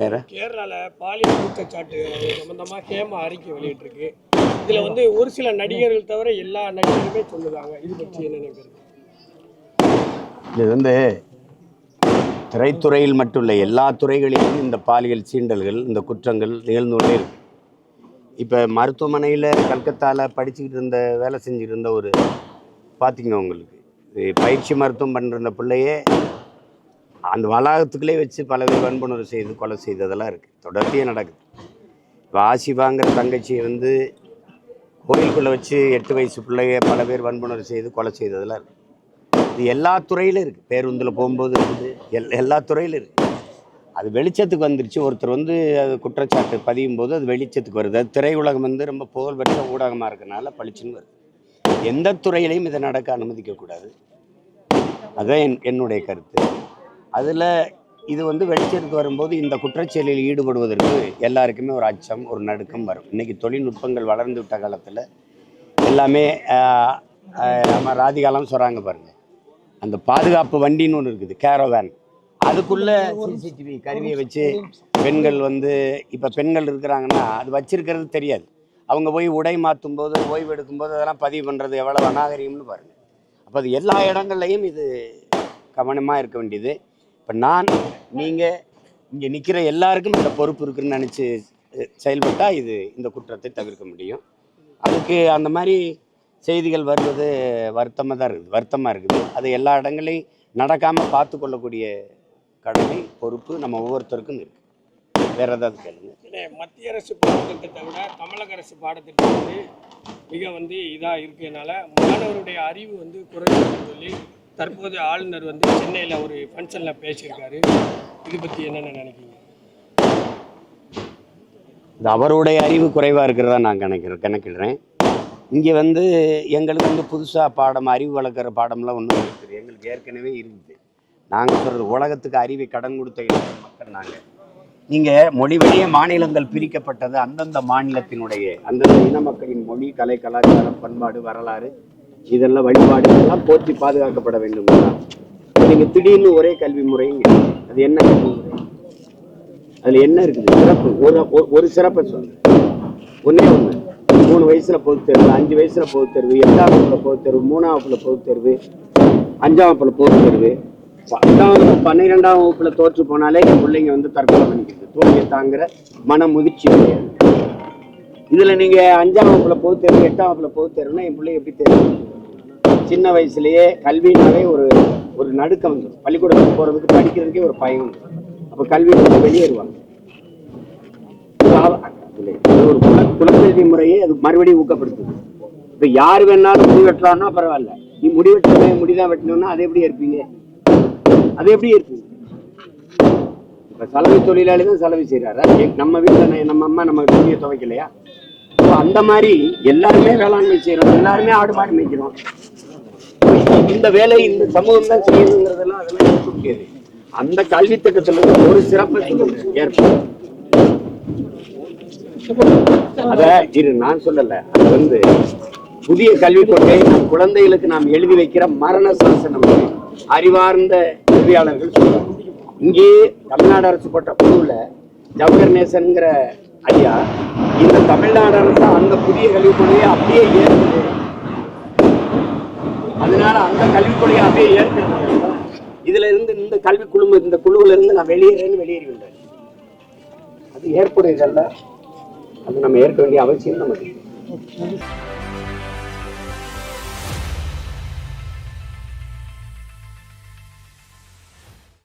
வேற? கேரளால பாலியல் குற்றச்சாட்டு சம்பந்தமா ஹேமா அறிக்கை வெளியிட்டிருக்கு. இதுல வந்து ஒரு சில நடிகர்கள் தவிர எல்லா நடிகர்களுமே சொல்லுதாங்க. இது பற்றி என்ன நினைக்கிறது இது வந்து திரைத்துறையில் மட்டும் இல்லை எல்லா துறைகளிலும் இந்த பாலியல் சீண்டல்கள் இந்த குற்றங்கள் நிகழ்ந்து கொண்டே இருக்கு. இப்போ மருத்துவமனையில் கல்கத்தாவில் படிச்சுக்கிட்டு இருந்த வேலை செஞ்சுட்டு இருந்த ஒரு பார்த்தீங்க உங்களுக்கு? இது பயிற்சி மருத்துவம் பண்ணுற பிள்ளையே அந்த வளாகத்துக்குள்ளே வச்சு பல பேர் வன்புணர்வு செய்து கொலை செய்ததெல்லாம் இருக்குது தொடர்ச்சியாக நடக்குது. இப்போ ஆசிபாங்கிற தங்கச்சி வந்து கோயிலுக்குள்ளே வச்சு எட்டு வயசு பிள்ளைய பல பேர் வன்புணர்வு செய்து கொலை செய்ததெல்லாம் இருக்குது இது எல்லா துறையிலும் இருக்குது பேருந்தில் போகும்போது இருக்குது. எல் எல்லா துறையிலும் இருக்குது அது வெளிச்சத்துக்கு வந்துருச்சு. ஒருத்தர் வந்து அது குற்றச்சாட்டு பதியும் போது அது வெளிச்சத்துக்கு வருது. அது திரையுலகம் வந்து ரொம்ப புகழ்பெற்ற ஊடகமாக இருக்கனால பளிச்சுன்னு வருது. எந்த துறையிலையும் இதை நடக்க அனுமதிக்கக்கூடாது. அதுதான் என் என்னுடைய கருத்து. அதில் இது வந்து வெளிச்சத்துக்கு வரும்போது இந்த குற்றச்செயலில் ஈடுபடுவதற்கு எல்லாருக்குமே ஒரு அச்சம் ஒரு நடுக்கம் வரும். இன்றைக்கி தொழில்நுட்பங்கள் வளர்ந்து விட்ட காலத்தில் எல்லாமே நம்ம ராதிகாலாம் சொல்கிறாங்க பாருங்கள் அந்த பாதுகாப்பு வண்டின்னு ஒன்று இருக்குது கேரோவேன் அதுக்குள்ளே சிசிடிவி கருவியை வச்சு பெண்கள் வந்து இப்போ பெண்கள் இருக்கிறாங்கன்னா அது வச்சிருக்கிறது தெரியாது. அவங்க போய் உடை மாற்றும் போது ஓய்வு எடுக்கும்போது அதெல்லாம் பதிவு பண்ணுறது எவ்வளோ அநாகரிகம்னு பாருங்கள் அப்போ அது எல்லா இடங்கள்லையும் இது கவனமாக இருக்க வேண்டியது. இப்போ நான் நீங்கள் இங்கே நிற்கிற எல்லாருக்கும் இந்த பொறுப்பு இருக்குன்னு நினச்சி செயல்பட்டால் இது இந்த குற்றத்தை தவிர்க்க முடியும். அதுக்கு அந்த மாதிரி செய்திகள் வருவது வருத்தமாக தான் இருக்குது வருத்தமாக இருக்குது. அது எல்லா இடங்களையும் நடக்காமல் பார்த்து கொள்ளக்கூடிய கடமை பொறுப்பு நம்ம ஒவ்வொருத்தருக்கும் இருக்குது வேறு ஏதாவது கேளுங்க. இல்லை மத்திய அரசு பாடத்திட்டத்தை விட தமிழக அரசு பாடத்திட்டம் வந்து மிக வந்து இதாக இருக்கிறதுனால மாணவருடைய அறிவு வந்து குறைஞ்சுன்னு சொல்லி தற்போது ஆளுநர் வந்து சென்னையில் ஒரு ஃபங்க்ஷனில் பேசியிருக்காரு. இது பற்றி என்னென்ன நினைக்கிறீங்க? இது அவருடைய அறிவு குறைவாக இருக்கிறதா நான் கணக்கிறேன் கணக்கிடுறேன். இங்கே வந்து எங்களுக்கு வந்து புதுசாக பாடம் அறிவு வளர்க்குற பாடம்லாம் ஒன்றும் இருக்குது எங்களுக்கு ஏற்கனவே இருக்குது நாங்கள் சொல்கிறது உலகத்துக்கு அறிவை கடன் கொடுத்த மக்கள் நாங்கள் இங்கே மொழி வழியே மாநிலங்கள் பிரிக்கப்பட்டது அந்தந்த மாநிலத்தினுடைய அந்தந்த இன மக்களின் மொழி கலை கலாச்சாரம் பண்பாடு வரலாறு இதெல்லாம் வழிபாடுகள்லாம் போற்றி பாதுகாக்கப்பட வேண்டும் நீங்கள் திடீர்னு ஒரே கல்வி முறைங்க. அது என்ன கல்வி முறை? அதுல என்ன இருக்குது? சிறப்பு. ஒரு ஒரு- சிறப்பை சொல்லு. ஒன்னே ஒண்ணு. மூணு வயசுல பொது தேர்வு அஞ்சு வயசுல பொது தேர்வு எட்டாம் வகுப்புல பொது தேர்வு மூணாம் வகுப்புல பொது தேர்வு அஞ்சாம் வகுப்புல பொது தேர்வு பத்தாம் வகுப்பு பன்னிரெண்டாம் வகுப்புல தோற்று போனாலே என் பிள்ளைங்க வந்து தற்கொலை பண்ணிக்கிறது தோல்வியை தாங்குற மன முதிர்ச்சி கிடையாது. இதுல நீங்க அஞ்சாம் வகுப்புல பொது தேர்வு எட்டாம் வகுப்புல பொது தேர்வுனா என் பிள்ளை எப்படி தேர்வு? சின்ன வயசுலயே கல்வினாலே ஒரு ஒரு நடுக்கம். வந்துடும் பள்ளிக்கூடத்துக்கு போறதுக்கு படிக்கிறதுக்கே ஒரு பயம். வந்துடும் அப்ப கல்வி விட்டு வெளியேறுவாங்க. ஒரு குலக்கல்வி முறையை அது மறுபடியும் ஊக்கப்படுத்துது. இப்ப யார் வேணாலும் முடி வெட்டலாம்னா பரவாயில்ல. நீ முடி வெட்டணும் முடிதான் வெட்டணும்னா அது எப்படி இருப்பீங்க? அது எப்படி இருப்பீங்க இப்ப சலவை தொழிலாளி தான் சலவை செய்யறாரு நம்ம வீட்டுல நம்ம அம்மா நம்ம துணியை துவைக்கலையா? அந்த மாதிரி எல்லாருமே வேளாண்மை செய்யறோம் எல்லாருமே ஆடு மாடு மேய்க்கிறோம். இந்த வேலை இந்த சமூகம் தான் செய்யணுங்கிறதெல்லாம் அதெல்லாம் இருக்க முடியாது. அந்த கல்வி திட்டத்துல ஒரு சிறப்பு ஏற்படும். அத இரு நான் சொல்லல. அது வந்து புதிய கல்விக் கொள்கை நம் குழந்தைகளுக்கு நாம் எழுதி வைக்கிற மரண சாசனம். அறிவார்ந்த கல்வியாளர்கள் சொல்றாங்க. இங்கே தமிழ்நாடு அரசு போட்ட குழுவுல ஜவஹர் நேசன்ங்கிற ஐயா இந்த தமிழ்நாடு அரசு அந்த புதிய கல்விக் கொள்கையை அப்படியே ஏற்குது அதனால அந்த கல்விக் கொள்கையை அப்படியே ஏற்கிறது இதுல இருந்து இந்த கல்வி குழு இந்த குழுவில இருந்து நான் வெளியேறேன்னு வெளியேறிவிட்டேன். அது ஏற்புடையதல்ல. அது நம்ம ஏற்க வேண்டிய அவசியம் நமக்கு.